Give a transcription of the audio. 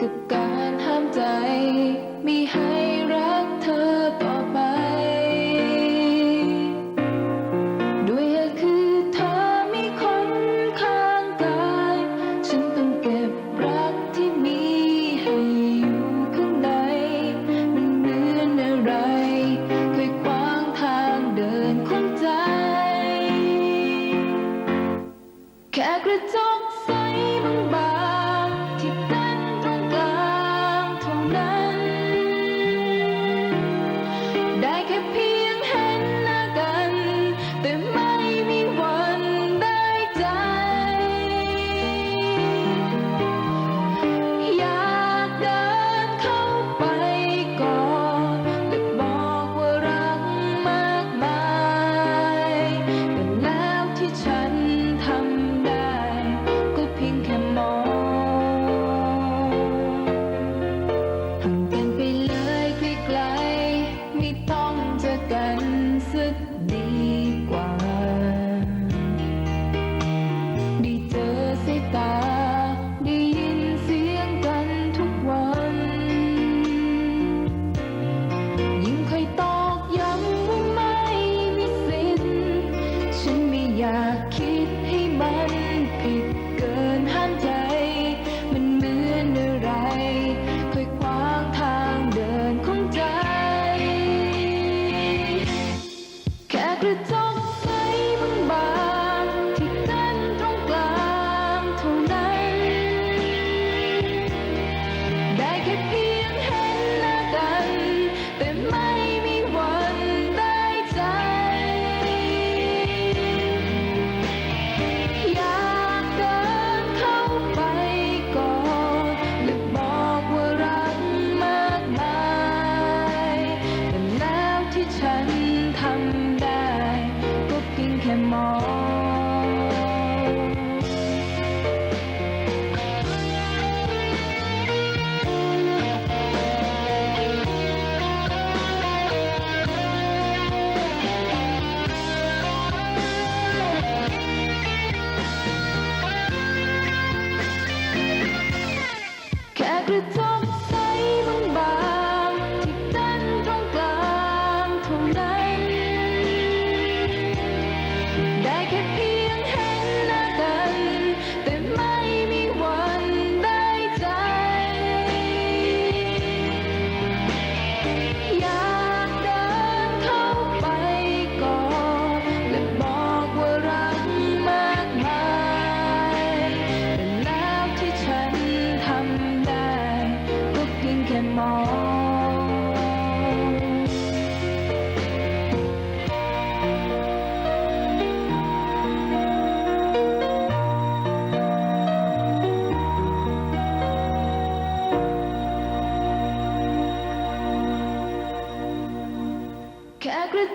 กับการห้ามใจม่ให้รักเธอต่อไปดยเหตุคือเธอมีคนข้างกายฉันต้องเก็บรักที่มีให้อยู่ข้างใน มันเหมือนอะไรเคยขวางทางเดินขอใจ แค่กระจ อย่าคิดให้มันผิด ከእግር